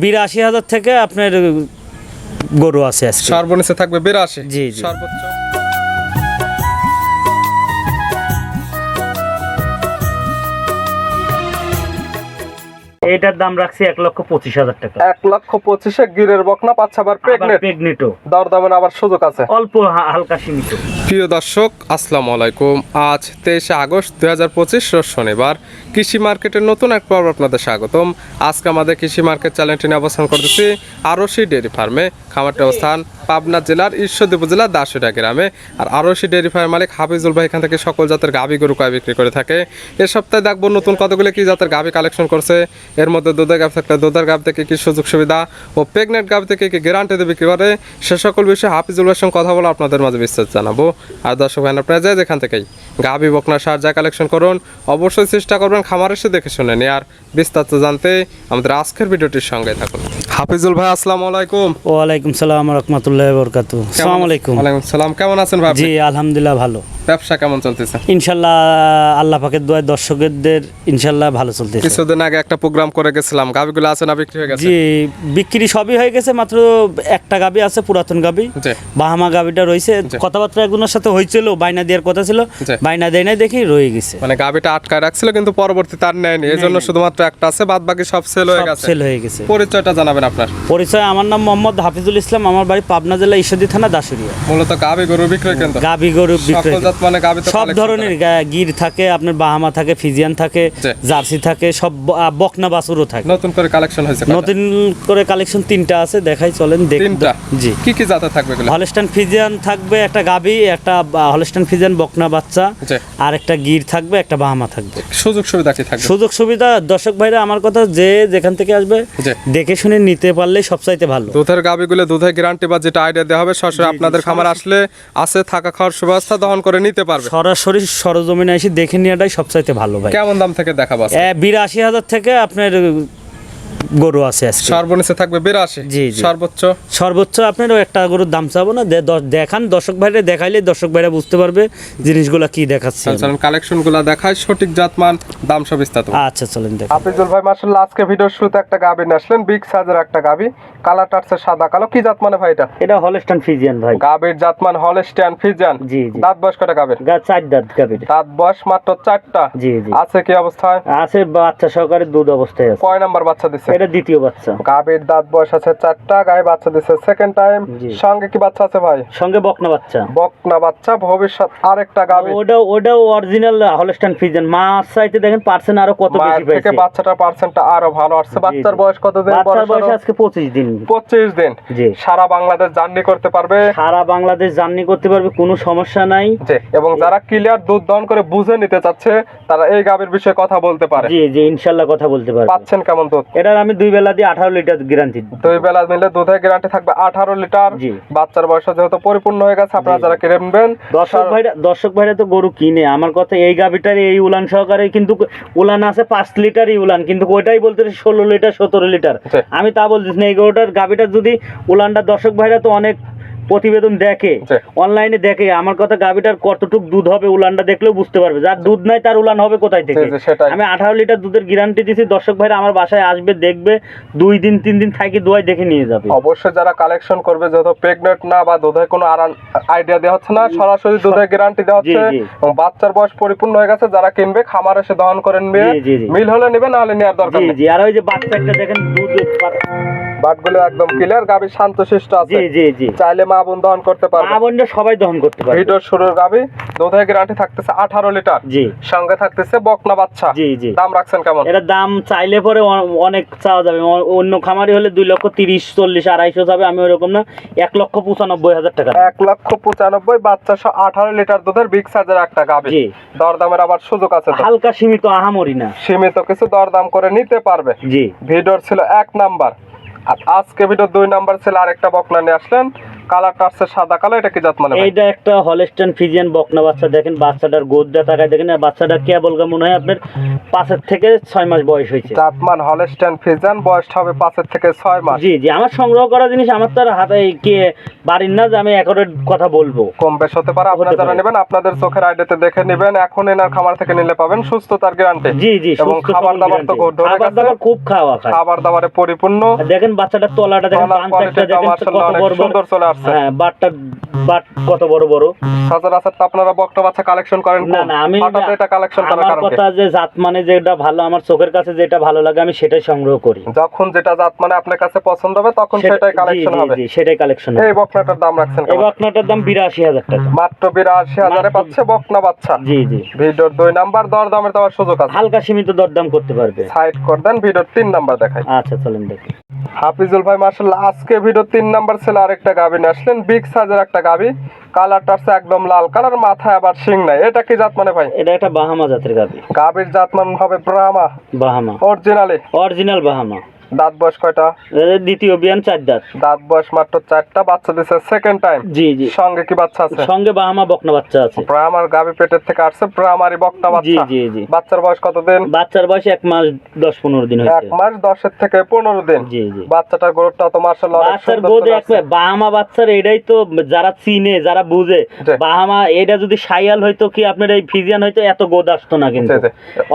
বিরাশি হাজার থেকে আপনার গরু আছে আজকে। সর্বনিচে থাকবে বিরাশি? জি, জি। সর্বোচ্চ? এটার দাম রাখছি এক লক্ষ পঁচিশ হাজার টাকা। এক লক্ষ পঁচিশে গিরের বকনা পাচ্ছে আবার প্রেগনেন্ট প্রেগনেটও দরদামের আবার সুযোগ আছে। অল্প হালকা সীমিত। প্রিয় দর্শক আসসালামু আলাইকুম। আজ তেইশে আগস্ট দুই হাজার পঁচিশ শনিবার। কৃষি মার্কেটের নতুন এক পর্ব আপনাদের স্বাগতম। আজকে আমাদের কৃষি মার্কেট চ্যানেলটি নিয়ে অবস্থান করতেছি আরশি ডেয়ারি ফার্মে। খামারটি অবস্থান পাবনা জেলার ঈশ্বরদী উপজেলার দাসুরা গ্রামে। আর আরশি ডেয়ারি ফার্ম মালিক হাফিজুল ভাই এখান থেকে সকল জাতের গাভী গরু কয় বিক্রি করে থাকে। এ সপ্তাহে দেখব নতুন কতগুলো কি জাতের গাভী কালেকশন করছে। এর মধ্যে দুধের গাভ থাকলে দুধের গাভ থেকে কি সুযোগ সুবিধা ও প্রেগনেন্ট গাভ থেকে কি গ্যারান্টিতে বিক্রি করে? সে সকল বিষয়ে হাফিজুল ভাইয়ের সঙ্গে কথা বলে আপনাদের মাঝে বিস্তারিত জানাব। আর দর্শক ভাই আপনারা যায় যেখান থেকেই গাভী বকনা সার যা কালেকশন করুন অবশ্যই চেষ্টা করবেন খামার এসে দেখে শুনে নিয়ে আর বিস্তারিত জানতে আমাদের আজকের ভিডিওটির সঙ্গে থাকুন। হাফিজুল ভাই আসসালামু আলাইকুম। ওয়ালাইকুম সালাম রহমতুল্লাহ বরকাত সালাম আলাইকুম। ওয়ালাইকুম সালাম। কেমন আছেন ভাই জি আলহামদুলিল্লাহ ভালো। ব্যবসা কেমন চলতেছে? ইনশাল্লাহ আল্লাহ পাকের দোয়ায় দর্শকদের ইনশাল্লাহ ভালো চলতেছে। কিছুদিন আগে একটা প্রোগ্রাম করে গেছিলাম গাভিগুলো আছে না বিক্রি হয়ে গেছে? জি বিক্রি সবই হয়ে গেছে মাত্র একটা গাবি আছে পুরাতন গাবি। বাহামা গাবিটা রয়েছে কথাবার্তা একজনের সাথে হয়েছিল বাইনা দেওয়ার কথা ছিল। বাইনা দেয় নাই দেখি রয়ে গেছে। মানে গাভিটা আটকায় রাখছিল কিন্তু পরবর্তী তার নেয়নি এই জন্য শুধুমাত্র একটা আছে বাদ বাকি সব সেল হয়ে গেছে। সেল হয়ে গেছে। পরিচয়টা জানাবেন আপনার। পরিচয় আমার নাম মোহাম্মদ হাফিজুল ইসলাম আমার বাড়ি পাবনা জেলা ঈশ্বরদী থানা দাসুরিয়া মূলত গাভি গরু বিক্রয় কেন্দ্র। গাবি গরু বিক্রয় মানে সব ধরনের গির থাকে আপনার বাহামা থাকে ফিজিয়ান থাকে জার্সি থাকে সব বকনা বাছুরও থাকে। নতুন করে কালেকশন হয়েছে নতুন করে কালেকশন তিনটা আছে দেখাই চলেন তিনটা? জি। কি কি জাতের থাকবে হলস্টান ফিজিয়ান থাকবে একটা গাবি একটা হলস্টান ফিজিয়ান বকনা বাচ্চা আর একটা গির থাকবে একটা বাহামা থাকবে। সুযোগ সুবিধা কি থাকবে? সুযোগ সুবিধা দর্শক ভাইরা আমার কথা যে যেখান থেকে আসবে দেখে শুনে নিতে পারলে সবচাইতে ভালো। দুধের গাভিগুলো দুধের গ্যারান্টি বা যেটা আইডিয়া দেওয়া হবে সরাসরি আপনাদের খামার আসলে আছে থাকা খাওয়ার সুব্যবস্থা দহন করে নিতে পারবে। সরাসরি সরজমিনে এসে দেখে নেওয়াটাই সবচাইতে ভালো ভাই। কেমন দাম থেকে দেখাবো বিরাশি হাজার থেকে আপনার গরু আছে আজকে। সর্বনিচে থাকবে বিরাশি? জি, জি। সর্বোচ্চ? সর্বোচ্চ আপনার একটা গরুর দাম চাবো না দে- দেখান দর্শক ভাইরে দেখাইলে দর্শক ভাইরা বুঝতে পারবে জিনিসগুলো কি দেখাচ্ছে। কালেকশনগুলা দেখায় সঠিক জাতমান দাম সব বিস্তারিত। আচ্ছা চলেন দেখ। হাফিজুল ভাই মার্শাল্লাহ আজকে ভিডিওর শুরুতে একটা গাবি আসলেন বিগ সাইজের একটা গাবি কালারটা হচ্ছে সাদা। কালো কি জাত মানে ভাই এটা? এটা হলস্টান ফিজিয়ান ভাই। গাবির জাতমান হলস্টিয়ান ফিজিয়ান। জি জি। দাঁত বয়স কটা গাবির গা চার দাঁত গাভীর। দাঁত বয়স মাত্র চারটা। জি জি। আছে কি অবস্থায়? আছে বাচ্চা সহকারে দুধ অবস্থায় আছে। কয় নাম্বার বাচ্চা দিছে? এটা দ্বিতীয় বাচ্চা। গাবির দাঁত বয়স আছে চারটা গায়ে বাচ্চা দিছে সেকেন্ড টাইম সঙ্গে কি বাচ্চা আছে ভাই? সঙ্গে বকনা বাচ্চা। বকনা বাচ্চা ভবিষ্যৎ আরেকটা ওটাও অরিজিনাল চাইতে দেখেন পার্সেন্ট আরও কত বেশি থেকে বাচ্চাটার পার্সেন্টটা আরও ভালো আসছে। বাচ্চার বয়স কত দিন বাচ্চার বয়স আজকে পঁচিশ দিন। পঁচিশ দিন। জি। সারা বাংলাদেশ জার্নি করতে পারবে। সারা বাংলাদেশ জার্নি করতে পারবে কোনো সমস্যা নাই। জি এবং যারা ক্লিয়ার দুধ দহন করে বুঝে নিতে চাচ্ছে তারা এই গাবির বিষয়ে কথা বলতে পারে। জি জি ইনশাল্লাহ কথা বলতে পারবে। পাচ্ছেন কেমন দুধ? এটার আমি দুই বেলা দিয়ে আঠারো লিটার গ্যারান্টি দুই বেলা মিলে দুধের গ্যারান্টি থাকবে আঠারো লিটার। বাচ্চার বয়স যেহেতু পরিপূর্ণ হয়ে গেছে আপনারা। যারা কিনবেন দর্শক ভাইরা দর্শক ভাইরা তো গরু কিনে। আমার কথা এই গাভিটার এই উলান সহকারে কিন্তু উলান আছে পাঁচ লিটারই উলান কিন্তু ওইটাই বলতে ষোলো লিটার সতেরো লিটার। আমি তা বলতেছি না এই গরুটার গাভিটার যদি উলানটা দর্শক ভাইরা তো অনেক প্রতিবেদন দেখে অনলাইনে দেখে আমার কথা গাভিটার কতটুক দুধ হবে উলানটা দেখলেও বুঝতে পারবে। যার দুধ নাই তার উলান হবে কোথায় থেকে? আমি আঠারো লিটার দুধের গ্যারান্টি দিছি দর্শক ভাইরা আমার বাসায় আসবে দেখবে দুই দিন তিন দিন থাকি দোয়াই দেখে নিয়ে যাবে। অবশ্যই যারা কালেকশন করবে যত প্রেগনেন্ট না বা দুধের কোনো আইডিয়া দেওয়া হচ্ছে না সরাসরি দুধের গ্যারান্টি দেওয়া হচ্ছে। বাচ্চার বয়স পরিপূর্ণ হয়ে গেছে যারা কিনবে খামার এসে দহন করে নিবে। মিল হলে নেবে না হলে নেওয়ার দরকার নেই। আর ওই যে বাচ্চা একটা দেখেন দুধ বাটগুলো একদম ক্লিয়ার গাবি শান্তশিষ্ট আছে। জি জি জি। চাইলে মা বোন দহন করতে পারবে। মা বোনরা সবাই দহন করতে পারবে। ভিডিওর শুরুর গাবি দুধের গ্যারান্টি থাকতেছে আঠারো লিটার। জি। সঙ্গে থাকতেছে বকনা বাচ্চা। জি জি। দাম রাখছেন কেমন? এটার দাম চাইলে পরে অনেক চাওয়া যাবে। অন্য খামারি হলে দুই লক্ষ তিরিশ চল্লিশ আড়াইশো যাবে আমি ওরকম না। এক লক্ষ পঁচানব্বই হাজার টাকা এক লক্ষ পঁচানব্বই বাচ্চা সহ আঠারো লিটার দুধের বিগ সাইজের একটা গাবি জি। দরদামের আবার সুযোগ আছে হালকা সীমিত আহামরি না। সীমিত কিছু দরদাম করে নিতে পারবে। জি। ভিডিওর ছিল এক নাম্বার। আজকে ভিডিও দুই নাম্বার ছেলে আরেকটা বকনা নিয়ে আসলেন। কালারটা আসছে সাদা কালো এটা কি জাত মানে এইটা একটা হলস্টেন ফিজিয়ান বকনা বাচ্চা দেখেন বাচ্চাটার গোদটা তাকায় দেখেন আর বাচ্চাটা কেবল মনে হয় আপনার পাঁচের থেকে ছয় মাস বয়স হয়েছে। জাতমান হবে পাঁচের থেকে ছয় মাস। জি জি আমার সংগ্রহ করা জিনিস আমার তো হাতে কে বাড়ির না যে আমি একরের কথা বলব। কম বেশ হতে পারে আপনারা যারা নেবেন আপনাদের চোখের আইডিতে দেখে নেবেন এখন এনার খামার থেকে নিলে পাবেন সুস্থতার গ্যারান্টি জি জি এবং সুস্থ খাবার দাবার তো খাবার দাবার খুব খাওয়া খাবার দাবারে পরিপূর্ণ। দেখেন বাচ্চাটার তলাটা দেখেন তলার পাঁচ একটা quality টা দেখেন কত বড় সুন্দর চলে হ্যাঁ বাটটা বাট কত বড় বড়। সচরাচর তো আপনারা বক্তা বাচ্চা কালেকশন করেন না না আমি হঠাৎ এটা কালেকশন করার কারণ কথা যে জাত মানে যেটা ভালো আমার চোখের কাছে যেটা ভালো লাগে আমি সেটাই সংগ্রহ করি। যখন যেটা জাত মানে আপনার কাছে পছন্দ হবে তখন সেটাই কালেকশন হবে। জি, সেটাই কালেকশন এই বকনাটার দাম রাখছেন এই বকনাটার দাম বিরাশি হাজার টাকা। মাত্র বিরাশি হাজারে পাচ্ছে বকনা বাচ্চা। জি জি। ভিডিওর দুই নাম্বার দর দামের দেওয়ার সুযোগ আছে। হালকা সীমিত দরদাম করতে পারবে। সাইড করে দেন ভিডিওর তিন নাম্বার দেখাই। আচ্ছা চলেন দেখি। হাফিজুল ভাই মার্শাল্লাহ আজকে ভিডিও তিন নাম্বার ছেলে আরেকটা গাবি নিয়ে আসলেন। বিগ সাইজের একটা গাবি। কালারটা আছে একদম লাল। কালার মাথায় আবার শিং নাই। এটা কি জাত মানে ভাই? এটা একটা বাহামা জাতের গাভি গাবির জাত মান হবে Brahma. Bahama. Originally original Bahama. দাঁত বয়স কয়টা? দ্বিতীয় বিয়ান চার দাঁত। দাঁত বয়স মাত্র চারটা বাচ্চা দিছে সেকেন্ড টাইম জি জি। সঙ্গে কি বাচ্চা আছে? সঙ্গে বাহামা বকনা বাচ্চা আছে। গাবি পেটের থেকে আসছে ব্রাহ্মারি বকটা জি বাচ্চা। জি জি। বাচ্চার বয়স কতদিন? বাচ্চার বয়স এক মাস দশ পনেরো দিন এক মাস দশের থেকে পনেরো দিন। জি জি। বাচ্চাটার গ্রোথটা তো মার্শাল্লাহ বাচ্চার এক বাহামা বাচ্চার এটাই তো যারা চিনে যারা বুঝে বাহামা এটা যদি সাইয়াল হয়তো কি আপনার এই ফিজিয়ান হয়তো এত গোদ আসতো না কিন্তু।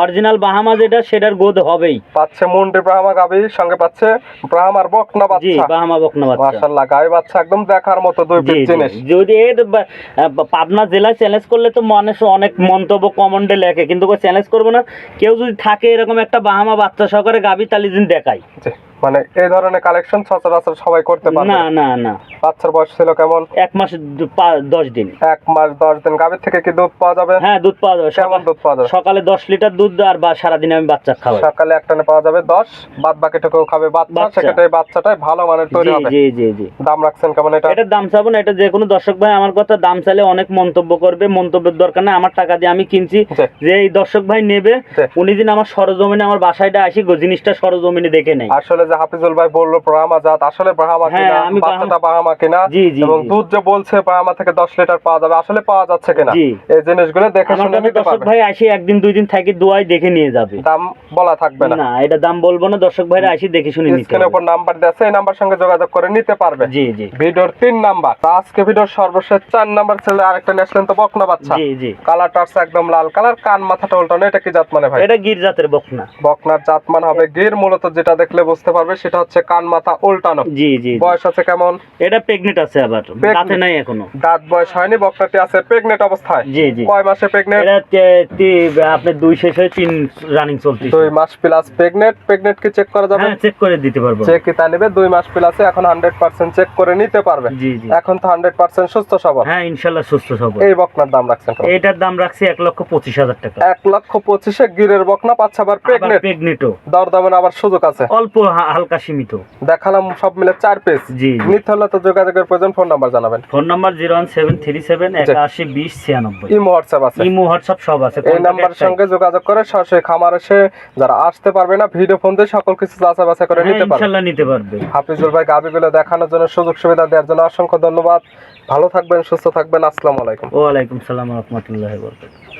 অরিজিনাল বাহামা যেটা সেটার গোদ হবেই। পাচ্ছে মুন্ডি বাহামা গাবি সঙ্গে পাচ্ছে ব্রাহ্মার বকনা জি বাচ্চা। বাহামা বকনা বাচ্চা। মাশাআল্লাহ গায় বাচ্চা একদম দেখার মতো দুই পিস জিনিস। যদি এর পাবনা জেলা চ্যালেঞ্জ করলে তো মানুষ অনেক মন্তব্য কমেন্টে লেখে। কিন্তু চ্যালেঞ্জ করব না। কেউ যদি থাকে এরকম একটা বাহামা বাচ্চা সহকারে গাবি তালি দিন দেখায় মানে এই ধরনের কালেকশন সচরাচর সবাই করতে পারবে না না। না বাচ্চার বয়স ছিল কেমন? এক মাস দশ দিন। এক মাস দশ দিন। গাভীর থেকে কি দুধ পাওয়া যাবে? হ্যাঁ দুধ পাওয়া যাবে। কেমন দুধ পাওয়া যাবে? সকালে দশ লিটার দুধ আর বা সারাদিন আমি বাচ্চা খাওয়াই। সকালে একটানে পাওয়া যাবে দশ। বাদ বাকিটুকু খাবে বাচ্চা। সেক্ষেত্রে বাচ্চাটাই ভালো মানের তৈরি হবে। জি জি জি। দাম রাখছেন কেমন এটা? এটার দাম চাবো না এটা যে কোনো দর্শক ভাই আমার কথা দাম চাইলে অনেক মন্তব্য করবে। মন্তব্যের দরকার নেই আমার টাকা দিয়ে আমি কিনছি। যে এই দর্শক ভাই নেবে উনি দিন আমার সরজমিনে আমার বাসায়টা আসি জিনিসটা সরজমিনে দেখে নেই। আসলে যে হাফিজুল ভাই বলল ব্রাহ্মা জাত আসলে ব্রাহ্মা হ্যাঁ, কিনা? বাচ্চাটা ব্রাহ্মা কিনা? এবং দুধ যে বলছে ব্রাহ্মা থেকে দশ লিটার পাওয়া যাবে আসলে পাওয়া যাচ্ছে কিনা? এই জিনিসগুলো দেখে শুনে নিতে পারবে। ভাই আসি একদিন দুই দিন থাকি দোয়াই দেখে নিয়ে যাবে। দাম বলা থাকবে না। না এটা দাম বলব না দর্শক ভাইরা আসি দেখে শুনে নিতে স্ক্রিনের উপর নাম্বার দেওয়া আছে এই নাম্বার সঙ্গে যোগাযোগ করে নিতে পারবে। জি জি। ভিডিওর তিন নাম্বার আজকে ভিডিওর সর্বশেষ চার নাম্বার ছেলে আরেকটা নিয়ে আসলেন তো বকনা বাচ্চা। জি জি। কালারটা আছে একদম লাল কালার কান মাথাটা উল্টানো এটা কি জাত মানে ভাই? এটা গির জাতের বকনা। বকনার জাত জাতমান হবে গির মূলত যেটা দেখলে বুঝতে পারবে সেটা হচ্ছে কান মাথা উল্টানো। জি জি। বয়স আছে কেমন? এটা প্রেগনেন্ট আছে আবার দাঁতে নাই এখনও। দাঁত বয়স হয়নি বকনাটি আছে প্রেগনেন্ট অবস্থায়। জি জি। কয় মাসে প্রেগনেন্ট এটা আপনার দুই শেষ হয়ে তিন রানিং চলতেছে। দুই মাস প্লাস প্রেগনেন্ট প্রেগনেন্ট কি চেক করা যাবে? হ্যাঁ চেক করে দিতে পারব। চেক কি তা নেবে দুই মাস প্লাসে এখন হান্ড্রেড পার্সেন্ট চেক করে নিতে পারবে। জি জি। এখন তো হান্ড্রেড পার্সেন্ট সুস্থ সবল। হ্যাঁ ইনশাল্লাহ সুস্থ সবল। এই বকনার দাম রাখছেন এটার দাম রাখছি এক লক্ষ পঁচিশ হাজার টাকা। এক লক্ষ পঁচিশে গিরের বকনা পাচ্ছে আবার প্রেগনেন্ট প্রেগনেন্টও দর দামের আবার সুযোগ আছে। অল্প হালকা সীমিত। দেখালাম সব মিলে চার পিস জি নিতে হলে তো যোগাযোগের প্রয়োজন ফোন নাম্বার জানাবেন। Phone number zero one seven three seven একাশি বিশ ছিয়ানব্বই। ইমো হোয়াটসঅ্যাপ আছে। ইমো হোয়াটসঅ্যাপ সব আছে এই contact নাম্বার সঙ্গে যোগাযোগ করে সরাসরি খামার এসে যারা আসতে পারবে না ভিডিও ফোন দিয়ে সকল কিছু যাচাই বাছাই করে হ্যাঁ, নিতে পারবে। ইনশাল্লাহ নিতে পারবে। হাফিজুল ভাই গাবিগুলো দেখানোর জন্য সুযোগ সুবিধা দেওয়ার জন্য অসংখ্য ধন্যবাদ। ভালো থাকবেন সুস্থ থাকবেন। আসসালামু আলাইকুম। ওয়া ওয়ালাইকুম সালাম রহমতুল্লাহ বরকাত